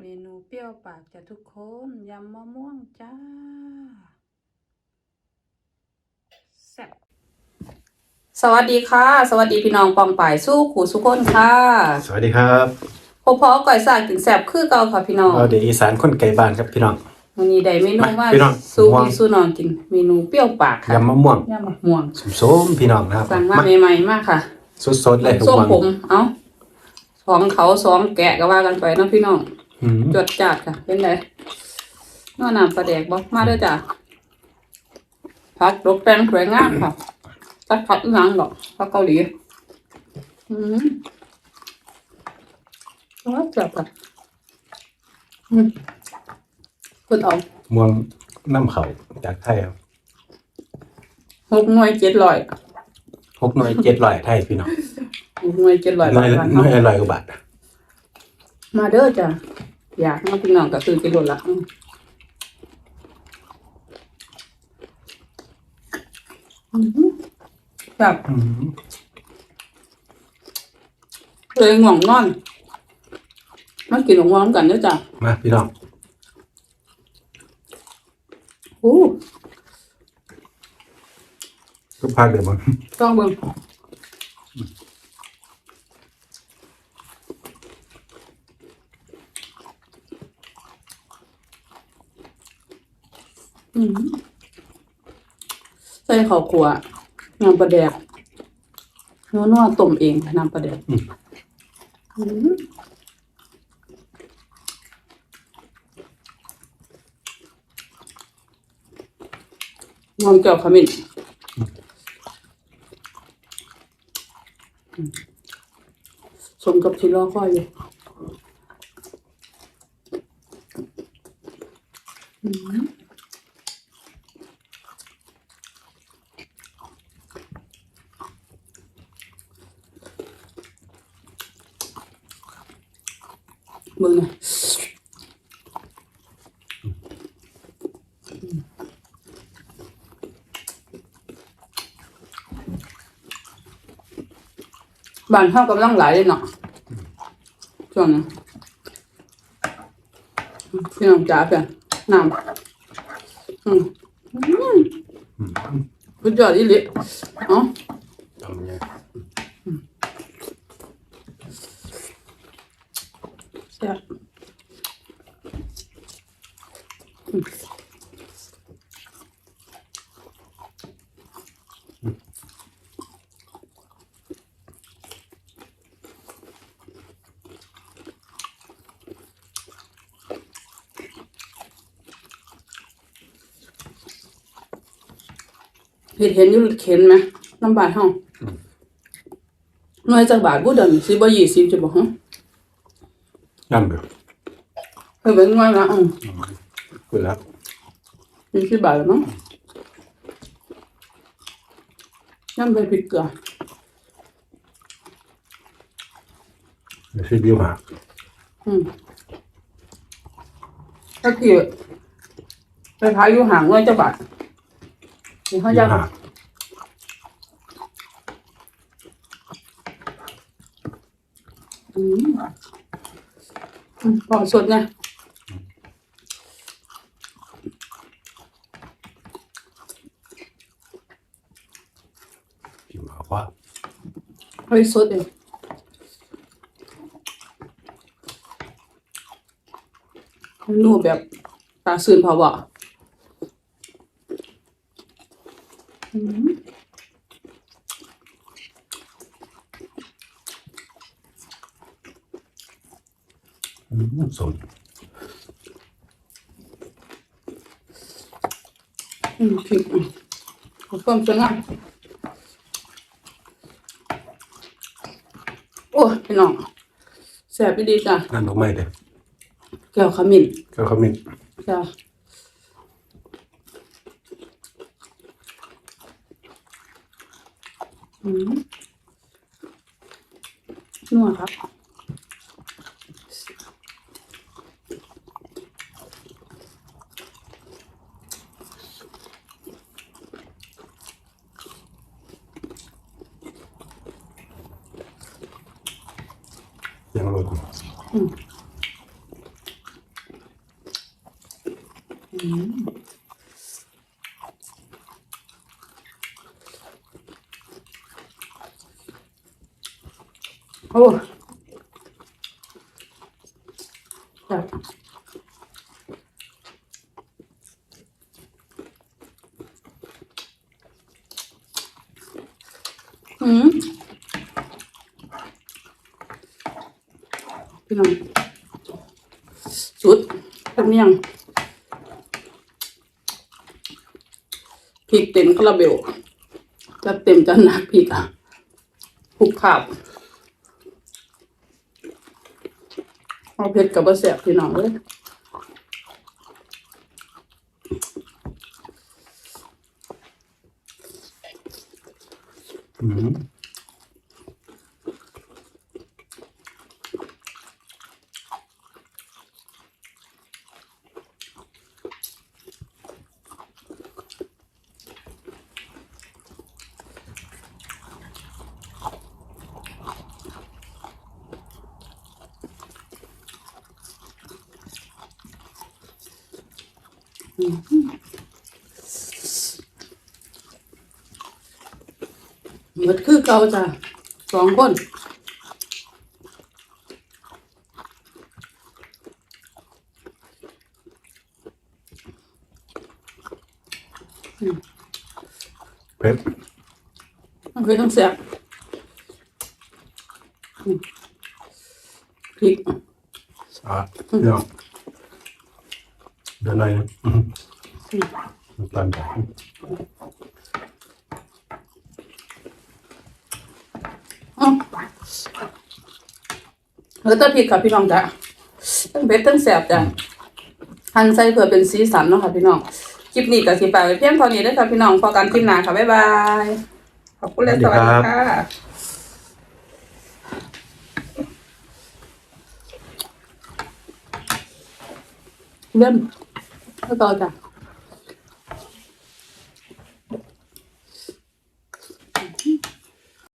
เมนูเปรี้ยวปากจ้ะทุกคนยำมะม่วงจ้าแซ่บสวัสดีค่ะ สวัสดีพี่น้องปองป่ายสู้ขู่สุกคนค่ะสวัสดีครับพอพอก่อยสากกินแซ่บคือเก่าค่ะพี่น้องเราเดี๋ยวอีสานคนไก่บ้านครับพี่น้องวันนี้ได้เมนูว่าพี่น้องสู้ม่วงพี่สู้น้องกินเมนูเปรี้ยวปากค่ะยำมะม่วงยำมะม่วงสมๆพี่น้องนะครับสั่งมาใหม่ๆมากค่ะสดๆเลยทุกส้มวันผมเอ้าสองเขาสองแกะก็ว่ากันไปเนาะพี่น้อง อืมจดจัดค่ะเป็นไงนอน้ำปลาแดกบ่มาเด้อจ้ะผักตกแต่งสวยงามค่ะตัดผักอีหยังดอกผักเกาหลีอืมว้าวจับค่ะอืมคุณเอาม่วงน้ำเขาจากไทยครับหกหน่วยเจ็ดร้อยหกหน่วยเจ็ดร้อยไทยพี่น้องหกหน่วยเจ็ดร้อยหน่บาวยทค่ะหน่วยอร่อยกว่าบาทมาเด้อจ้ะ อยากมาพี่น้องก็ซื้อกิโลละอืมอืมแบบอืมเลยง่วงนอนมากินของวอมกันเด้อจ้ะมาพี่น้องอู้ก็พักเดี๋ยวมันต้องเบิ่ง ใส่ข้าวคั่วน้ำปลาแดกนัวนัวๆต้มเองน้ำปลาแดกอืมงอมเจียวขมิ้นสมกับที่รอคอยอยู่อืม มึงนะบ้านเฮากำลังหลายเลยเนาะช่วงนี้พี่น้องจ๋าเพื่อนน้ำอืมอืมสุดยอดอีหลิเอ๋อ ทำยังไง แซ่บอืม เห็นเห็นอยู่เข็นไหมน้ำบาทห้องหน่วยจากบาทบูเดิมสิบ่ยี่สิบจะบอกฮะย่ำเดี๋ยวเฮ้ยเป็นหน่วยละอืม คุยแล้วยี่สิบบาทแล้วมั้งน้ำไปพริกเกลือเดี๋ยวซื้อบิวมาอืมถ้าเกี่ยวไปขายอยู่ห่างหน่วยจะบาทนี่เขาบิจะวหาอืมอืมพอสดนะ บิวหาว่า เฮ้ยสดเองนูแบบตาซื่นพอบ่อืมอืมสดอืมพริกอืมขอบคุณสวยงาม โอ้ยพี่น้องแซ่บอีดีจ้ะนั่นดอกไม้เด้อแก้วขมิ้นก็เขามีจ้ะอืมนัวครับ ยังรสอืมอืมโอ้จับอืม พี่น้องสุดเป็นยังพริกเต็มคาราเบลจะเต็มจะหนักพริกอะผูกขาบเอาเผ็ดกับบะแสบพี่น้องเลยอืม เหมดคือเก่าจ้ะสองคนเผ็ดมันคือต้องแสบอืมพริกสะอาดเนาะ เดี๋ยวหน่อยนะอืมน้ำตาลอ๋อแล้วแต่พริกค่ะพี่น้องจ้ะทั้งเผ็ดทั้งแสบจ้ะหั่นใส่เพื่อเป็นสีสันเนาะค่ะพี่น้อง คลิปนี้ก็สิไปเพียงเท่านี้เด้อค่ะพี่น้องพอกันคลิปหน้าค่ะ บ๊ายบาย ขอบคุณและสวัสดีค่ะเริ่ม แล้วต่อจ้ะ